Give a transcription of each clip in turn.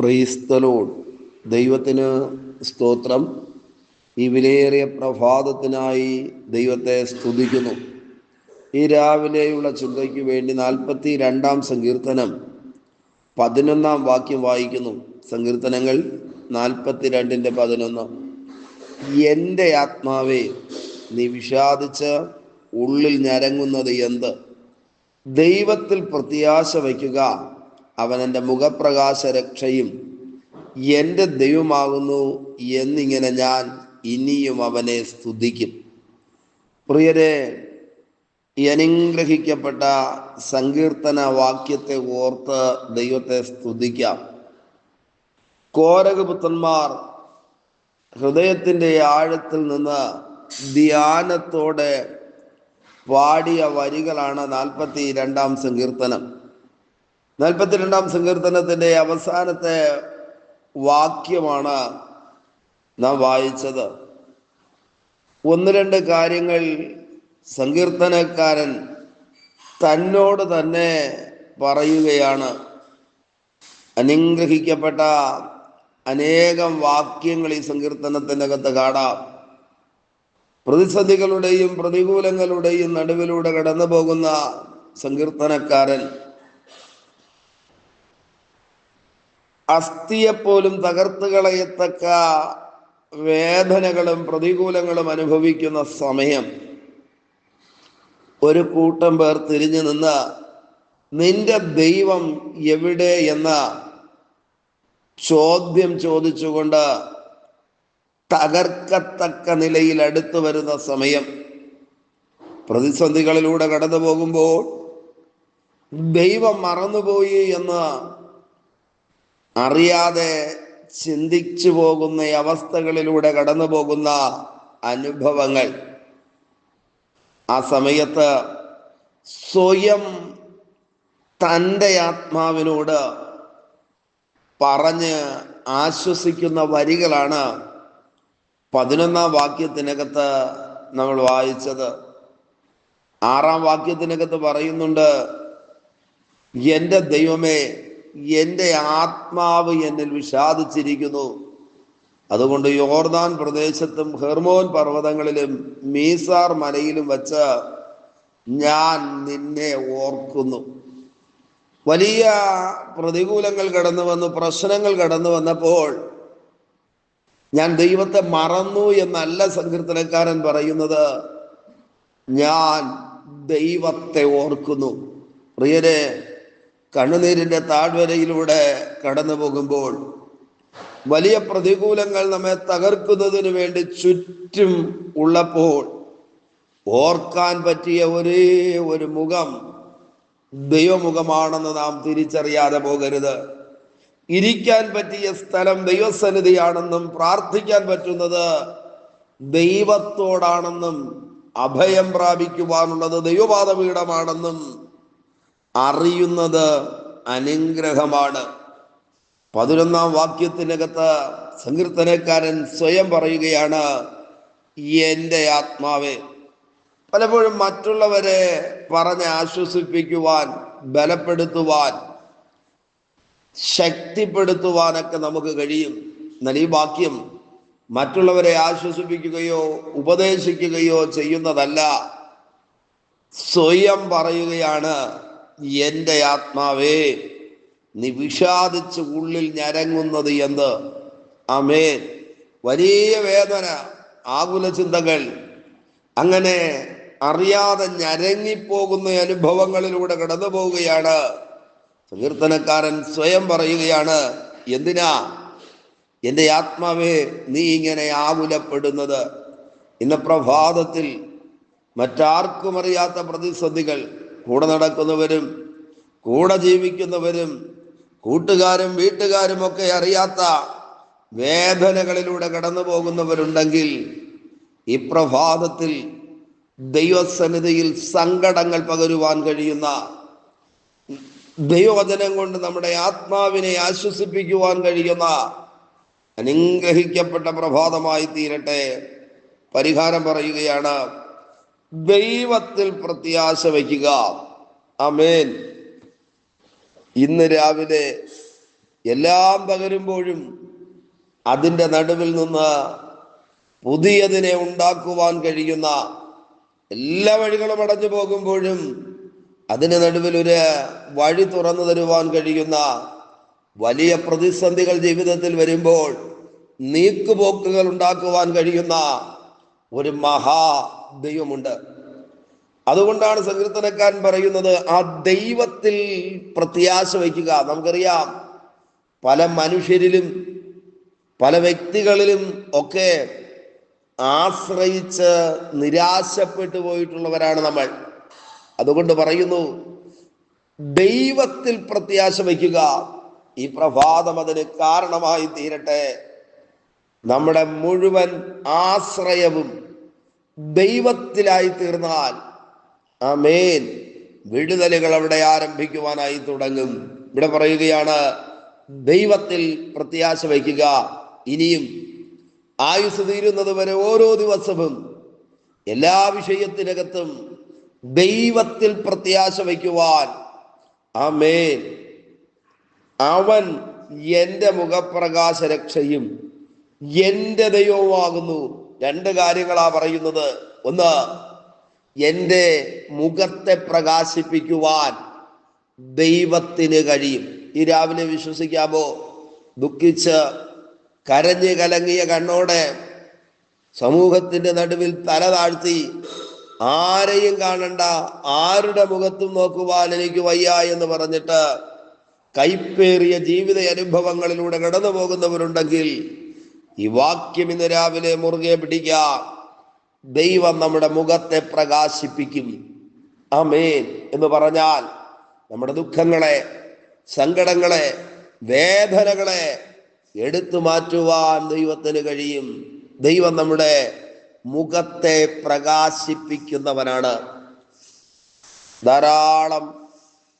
പ്രീസ്തലോഡ് ദൈവത്തിന് സ്തോത്രം. ഈ വിലയേറിയ പ്രഭാതത്തിനായി ദൈവത്തെ സ്തുതിക്കുന്നു. ഈ രാവിലെയുള്ള ചിന്തയ്ക്ക് വേണ്ടി നാൽപ്പത്തി രണ്ടാം സങ്കീർത്തനം പതിനൊന്നാം വാക്യം വായിക്കുന്നു. സങ്കീർത്തനങ്ങൾ നാൽപ്പത്തി രണ്ടിന്റെ പതിനൊന്ന്. എന്റെ ആത്മാവേ നീ വിഷാദിച്ച് ഉള്ളിൽ ഞരങ്ങുന്നത് എന്ത്? ദൈവത്തിൽ പ്രത്യാശ വയ്ക്കുക. അവൻ എന്റെ മുഖപ്രകാശ രക്ഷയും എന്റെ ദൈവമാകുന്നു എന്നിങ്ങനെ ഞാൻ ഇനിയും അവനെ സ്തുതിക്കും. പ്രിയരെ അനുഗ്രഹിക്കപ്പെട്ട സങ്കീർത്തന വാക്യത്തെ ഓർത്ത് ദൈവത്തെ സ്തുതിക്കാം. കോരകപുത്രന്മാർ ഹൃദയത്തിന്റെ ആഴത്തിൽ നിന്ന് ധ്യാനത്തോടെ പാടിയ വരികളാണ് നാൽപ്പത്തി രണ്ടാം സങ്കീർത്തനം. നാൽപ്പത്തി രണ്ടാം സങ്കീർത്തനത്തിന്റെ അവസാനത്തെ വാക്യമാണ് നാം വായിച്ചത്. ഒന്ന് രണ്ട് കാര്യങ്ങൾ സങ്കീർത്തനക്കാരൻ തന്നോട് തന്നെ പറയുകയാണ്. അനുഗ്രഹിക്കപ്പെട്ട അനേകം വാക്യങ്ങൾ ഈ സങ്കീർത്തനത്തിനകത്ത് കാണാം. പ്രതിസന്ധികളുടെയും പ്രതികൂലങ്ങളുടെയും നടുവിലൂടെ കടന്നു പോകുന്ന സങ്കീർത്തനക്കാരൻ അസ്ഥിയെപ്പോലും തകർത്ത് കളയത്തക്ക വേദനകളും പ്രതികൂലങ്ങളും അനുഭവിക്കുന്ന സമയം ഒരു കൂട്ടം പേർ തിരിഞ്ഞു നിന്ന് നിന്റെ ദൈവം എവിടെ എന്ന ചോദ്യം ചോദിച്ചുകൊണ്ട് തകർക്കത്തക്ക നിലയിൽ അടുത്തു വരുന്ന സമയം. പ്രതിസന്ധികളിലൂടെ കടന്നു പോകുമ്പോൾ ദൈവം മറന്നുപോയി എന്ന് അറിയാതെ ചിന്തിച്ചു പോകുന്ന അവസ്ഥകളിലൂടെ കടന്നു പോകുന്ന അനുഭവങ്ങൾ. ആ സമയത്ത് സ്വയം തന്റെ ആത്മാവിനോട് പറഞ്ഞ് ആശ്വസിക്കുന്ന വരികളാണ് പതിനൊന്നാം വാക്യത്തിനകത്ത് നമ്മൾ വായിച്ചത്. ആറാം വാക്യത്തിനകത്ത് പറയുന്നുണ്ട് എന്റെ ദൈവമേ എന്റെ ആത്മാവ് എന്നിൽ വിഷാദിച്ചിരിക്കുന്നു. അതുകൊണ്ട് യോർദാൻ പ്രദേശത്തും ഹെർമോൻ പർവതങ്ങളിലും മീസാർ മലയിലും വച്ച് ഞാൻ നിന്നെ ഓർക്കുന്നു. വലിയ പ്രതികൂലങ്ങൾ കടന്നു വന്നു പ്രശ്നങ്ങൾ കടന്നു വന്നപ്പോൾ ഞാൻ ദൈവത്തെ മറന്നു എന്നല്ല സങ്കീർത്തനക്കാരൻ പറയുന്നത്. ഞാൻ ദൈവത്തെ ഓർക്കുന്നു. പ്രിയരെ കണ്ണുനീരിന്റെ താഴ്വരയിലൂടെ കടന്നു പോകുമ്പോൾ വലിയ പ്രതികൂലങ്ങൾ നമ്മെ തകർക്കുന്നതിന് വേണ്ടി ചുറ്റും ഉള്ളപ്പോൾ ഓർക്കാൻ പറ്റിയ ഒരേ ഒരു മുഖം ദൈവമുഖമാണെന്ന് നാം തിരിച്ചറിയാതെ പോകരുത്. ഇരിക്കാൻ പറ്റിയ സ്ഥലം ദൈവസന്നിധിയാണെന്നും പ്രാർത്ഥിക്കാൻ പറ്റുന്നത് ദൈവത്തോടാണെന്നും അഭയം പ്രാപിക്കുവാനുള്ളത് ദൈവപാദപീഠമാണെന്നും അറിയുന്നത് അനുഗ്രഹമാണ്. പതിനൊന്നാം വാക്യത്തിനകത്ത് സങ്കീർത്തനക്കാരൻ സ്വയം പറയുകയാണ് എന്റെ ആത്മാവേ. പലപ്പോഴും മറ്റുള്ളവരെ പറഞ്ഞ് ആശ്വസിപ്പിക്കുവാൻ ബലപ്പെടുത്തുവാൻ ശക്തിപ്പെടുത്തുവാനൊക്കെ നമുക്ക് കഴിയും. എന്നാൽ ഈ വാക്യം മറ്റുള്ളവരെ ആശ്വസിപ്പിക്കുകയോ ഉപദേശിക്കുകയോ ചെയ്യുന്നതല്ല. സ്വയം പറയുകയാണ് എന്റെ ആത്മാവേ നീ വിഷാദിച്ച് ഉള്ളിൽ ഞരങ്ങുന്നത് എന്ത്? അമേൻ വലിയ വേദന ആകുല ചിന്തകൾ. അങ്ങനെ അറിയാതെ ഞരങ്ങിപ്പോകുന്ന അനുഭവങ്ങളിലൂടെ കടന്നു പോവുകയാണ്. സങ്കീർത്തനക്കാരൻ സ്വയം പറയുകയാണ് എന്തിനാ? എന്റെ ആത്മാവേ നീ ഇങ്ങനെ ആകുലപ്പെടുന്നത്? ഇന്ന് പ്രഭാതത്തിൽ മറ്റാർക്കും അറിയാത്ത പ്രതിസന്ധികൾ. കൂടെ നടക്കുന്നവരും കൂടെ ജീവിക്കുന്നവരും കൂട്ടുകാരും വീട്ടുകാരും ഒക്കെ അറിയാത്ത വേദനകളിലൂടെ കടന്നു പോകുന്നവരുണ്ടെങ്കിൽ ഈ പ്രഭാതത്തിൽ ദൈവസന്നിധിയിൽ സങ്കടങ്ങൾ പകരുവാൻ കഴിയുന്ന ദൈവവചനം കൊണ്ട് നമ്മുടെ ആത്മാവിനെ ആശ്വസിപ്പിക്കുവാൻ കഴിയുന്ന അനുഗ്രഹിക്കപ്പെട്ട പ്രഭാതമായി തീരട്ടെ. പരിഹാരം പറയുകയാണ് ദൈവത്തിൽ പ്രത്യാശ വയ്ക്കുക അമേൻ ഇന്ന് രാവിലെ എല്ലാം പകരുമ്പോഴും അതിന്റെ നടുവിൽ നിന്ന് പുതിയതിനെ ഉണ്ടാക്കുവാൻ കഴിയുന്ന എല്ലാ വഴികളും അടഞ്ഞു പോകുമ്പോഴും അതിന് നടുവിൽ ഒരു വഴി തുറന്നു തരുവാൻ കഴിയുന്ന വലിയ പ്രതിസന്ധികൾ ജീവിതത്തിൽ വരുമ്പോൾ നീക്കുപോക്കുകൾ ഉണ്ടാക്കുവാൻ കഴിയുന്ന ഒരു മഹാ ദൈവമുണ്ട്. അതുകൊണ്ടാണ് സങ്കീർത്തനക്കാരൻ പറയുന്നത് ആ ദൈവത്തിൽ പ്രത്യാശ വയ്ക്കുക. നമുക്കറിയാം പല മനുഷ്യരിലും പല വ്യക്തികളിലും ഒക്കെ ആശ്രയിച്ച് നിരാശപ്പെട്ടു പോയിട്ടുള്ളവരാണ് നമ്മൾ. അതുകൊണ്ട് പറയുന്നു ദൈവത്തിൽ പ്രത്യാശ വയ്ക്കുക. ഈ പ്രഭാതം അതിന് കാരണമായി തീരട്ടെ. നമ്മുടെ മുഴുവൻ ആശ്രയവും ദൈവത്തിലായി തീർന്നാൽ ആമേൻ വിടുതലുകൾ അവിടെ ആരംഭിക്കുവാനായി തുടങ്ങും. ഇവിടെ പറയുകയാണ് ദൈവത്തിൽ പ്രത്യാശ വയ്ക്കുക. ഇനിയും ആയുസ് തീരുന്നത് വരെ ഓരോ ദിവസവും എല്ലാ വിഷയത്തിനകത്തും ദൈവത്തിൽ പ്രത്യാശ വയ്ക്കുവാൻ ആമേൻ അവൻ എന്റെ മുഖപ്രകാശ രക്ഷയും എന്റെ ദൈവവുമാകുന്നു. രണ്ട് കാര്യങ്ങളാ പറയുന്നത്. ഒന്ന് എന്റെ മുഖത്തെ പ്രകാശിപ്പിക്കുവാൻ ദൈവത്തിന് കഴിയും. ഈ രാവിലെ വിശ്വസിക്കാമോ? ദുഃഖിച്ച് കരഞ്ഞ് കലങ്ങിയ കണ്ണോടെ സമൂഹത്തിന്റെ നടുവിൽ തല താഴ്ത്തി ആരെയും കാണണ്ട ആരുടെ മുഖത്തും നോക്കുവാൻ എനിക്ക് വയ്യ എന്ന് പറഞ്ഞിട്ട് കൈപ്പേറിയ ജീവിത അനുഭവങ്ങളിലൂടെ കടന്നു പോകുന്നവരുണ്ടെങ്കിൽ ഈ വാക്യം ഇന്ന് രാവിലെ മുറുകെ പിടിക്കാം ദൈവം നമ്മുടെ മുഖത്തെ പ്രകാശിപ്പിക്കും. അമേൻ എന്ന് പറഞ്ഞാൽ നമ്മുടെ ദുഃഖങ്ങളെ സങ്കടങ്ങളെ വേദനകളെ എടുത്തു മാറ്റുവാൻ ദൈവത്തിന് കഴിയും. ദൈവം നമ്മുടെ മുഖത്തെ പ്രകാശിപ്പിക്കുന്നവനാണ്. ധാരാളം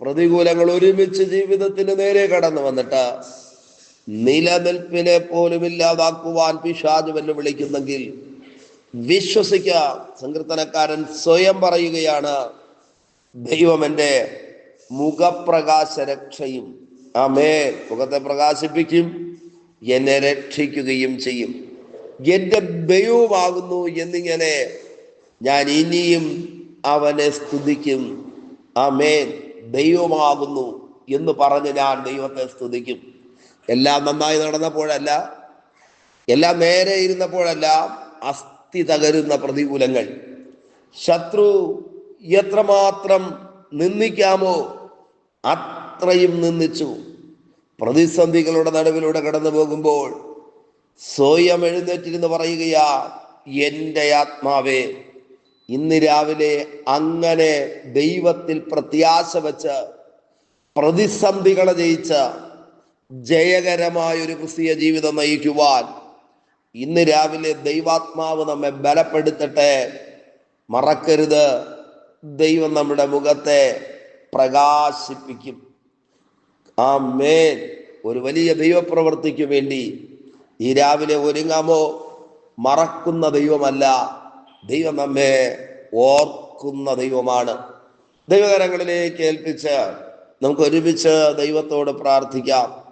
പ്രതികൂലങ്ങൾ ഒരുമിച്ച് ജീവിതത്തിന് നേരെ കടന്നു വന്നിട്ട് നിലനിൽപ്പിനെ പോലും ഇല്ലാതാക്കുവാൻ പിശാജ് വെല്ലുവിളിക്കുന്നെങ്കിൽ വിശ്വസിക്കുക സങ്കീർത്തനക്കാരൻ സ്വയം പറയുകയാണ് ദൈവം എന്റെ മുഖപ്രകാശ രക്ഷയും ആമേ മുഖത്തെ പ്രകാശിപ്പിക്കും എന്നെ രക്ഷിക്കുകയും ചെയ്യും. എന്റെ ദൈവമാകുന്നു എന്നിങ്ങനെ ഞാൻ ഇനിയും അവനെ സ്തുതിക്കും. ആമേൻ. ദൈവമാകുന്നു എന്ന് പറഞ്ഞ് ഞാൻ ദൈവത്തെ സ്തുതിക്കും. എല്ലാം നന്നായി നടന്നപ്പോഴല്ല എല്ലാം നേരെ ഇരുന്നപ്പോഴല്ല അസ്ഥി തകരുന്ന പ്രതികൂലങ്ങൾ. ശത്രു എത്രമാത്രം നിന്ദിക്കാമോ അത്രയും നിന്ദിച്ചു. പ്രതിസന്ധികളുടെ നടുവിലൂടെ കടന്നു പോകുമ്പോൾ സ്വയം എഴുന്നേറ്റിരുന്ന് പറയുകയാ എന്റെ ആത്മാവേ ഇന്ന് രാവിലെ അങ്ങനെ ദൈവത്തിൽ പ്രത്യാശ വെച്ച് പ്രതിസന്ധികളെ ജയിച്ച് ജയകരമായ ഒരു ക്രിസ്തീയ ജീവിതം നയിക്കുവാൻ ഇന്ന് രാവിലെ ദൈവാത്മാവ് നമ്മെ ബലപ്പെടുത്തട്ടെ. മറക്കരുത്. ദൈവം നമ്മുടെ മുഖത്തെ പ്രകാശിപ്പിക്കും. ആ മേൻ ഒരു വലിയ ദൈവപ്രവൃത്തിക്ക് വേണ്ടി ഈ രാവിലെ ഒരുങ്ങാമോ? മറക്കുന്ന ദൈവമല്ല. ദൈവം നമ്മെ ഓർക്കുന്ന ദൈവമാണ്. ദൈവകരങ്ങളിലേക്ക് ഏൽപ്പിച്ച് നമുക്ക് ഒരുമിച്ച് ദൈവത്തോട് പ്രാർത്ഥിക്കാം.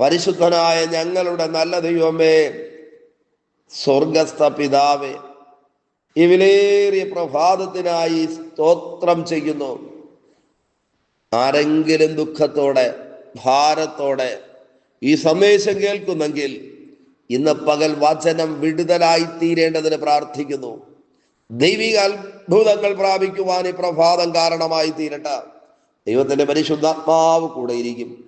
പരിശുദ്ധനായ ഞങ്ങളുടെ നല്ല ദൈവമേ സ്വർഗസ്ഥ പിതാവേ ഈ വിലേറിയ പ്രഭാതത്തിനായി സ്തോത്രം ചെയ്യുന്നു. ആരെങ്കിലും ദുഃഖത്തോടെ ഭാരത്തോടെ ഈ സന്ദേശം കേൾക്കുന്നെങ്കിൽ ഇന്ന് പകൽ വചനം വിടുതലായി തീരേണ്ടതിന് പ്രാർത്ഥിക്കുന്നു. ദൈവിക അത്ഭുതങ്ങൾ പ്രാപിക്കുവാൻ ഈ പ്രഭാതം കാരണമായി തീരട്ടെ. ദൈവത്തിന്റെ പരിശുദ്ധാത്മാവ് കൂടെ ഇരിക്കും.